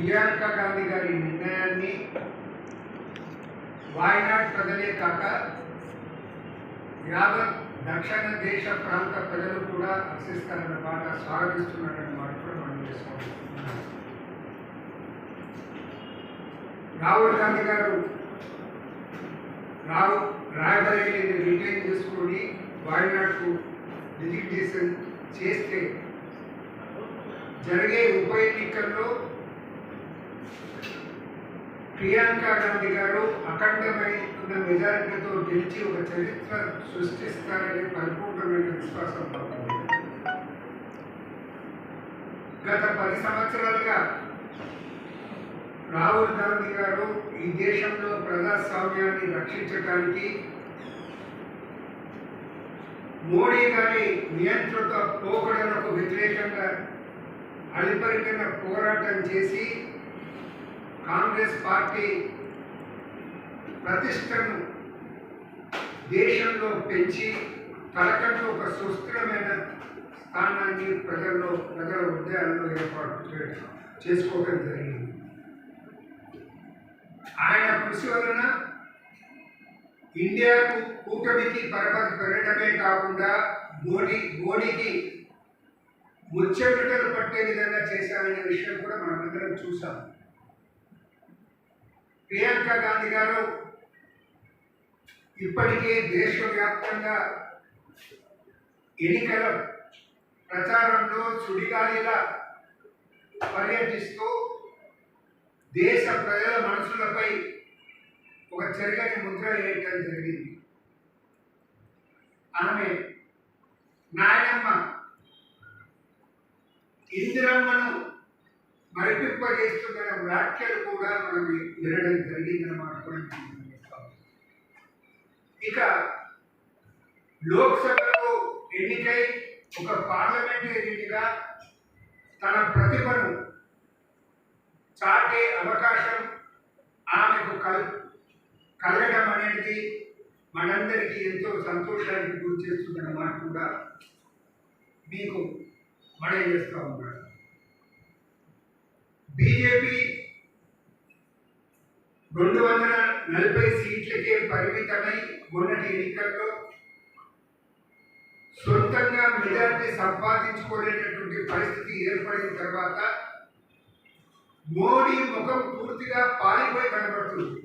ప్రియాంక గాంధీ గారి నిర్ణయాన్ని వాయినాడ్ ప్రజలే కాక యావత్ దక్షిణ దేశ ప్రాంత ప్రజలు కూడా హర్షిస్తారన్న మాట స్వాగతిస్తున్నారని మాట కూడా మనం చేసుకోవాలి. రాహుల్ గాంధీ గారు రావు రాయబరేలీని రిటైన్ చేసుకొని వాయినాడ్కు డిజిటేషన్ చేస్తే జరిగే ఉప ఎన్నికల్లో ప్రియాంక గాంధీ గారు అఖండమైన మెజారిటీతో గెలిచి ఒక చరిత్ర సృష్టిస్తారనే పరిపూర్ణమైన విశ్వాసం గత పది సంవత్సరాలుగా రాహుల్ గాంధీ గారు ఈ దేశంలో ప్రజాస్వామ్యాన్ని రక్షించడానికి మోడీ గారి నియంత్రిత పోకడలకు వ్యతిరేకంగా అలిపరికన పోరాటం చేసి కాంగ్రెస్ పార్టీ ప్రతిష్టను దేశంలో పెంచి తలకట్టు ఒక సుస్థిరమైన స్థానాన్ని ప్రజల్లో ప్రజల ఉద్యాలలో ఏర్పాటు చేసుకోవడం జరిగింది. ఆయన కృషి వలన ఇండియాకు కూటమికి పరపతి పెరగడమే కాకుండా మోడీ మోడీకి ముచ్చటలు పట్టే విధంగా చేశారనే విషయం కూడా మనమందరం చూసాం ప్రియాంక గాంధీ గారు ఇప్పటికే దేశవ్యాప్తంగా ఎన్నికల ప్రచారంలో సుడిగాలిలా పర్యటిస్తూ దేశ ప్రజల మనసులపై ఒక చెరగని ముద్ర వేయటం జరిగింది. ఆమె నాయనమ్మ ఇందిరమ్మను మరిపింపజేస్తున్న వ్యాఖ్యలు కూడా మనం వినడం జరిగిందన్నమాట కూడా ఇక లోక్సభలో ఎన్నికై ఒక పార్లమెంటరీగా తన ప్రతిభను చాటే అవకాశం ఆమెకు కల్ కలగడం అనేది మనందరికీ ఎంతో సంతోషాన్ని గురి చేస్తుందన్నమాట కూడా మీకు మనం చేస్తూ ఉన్నాడు బీజేపీ రెండు వందల నలభై సీట్లకే పరిమితమై మొన్నటి ఎన్నికల్లో సొంతంగా మెజార్టీ సంపాదించుకోలేనటువంటి పరిస్థితి ఏర్పడిన తర్వాత మోడీ ముఖం పూర్తిగా పాలిపోయి కనబడుతుంది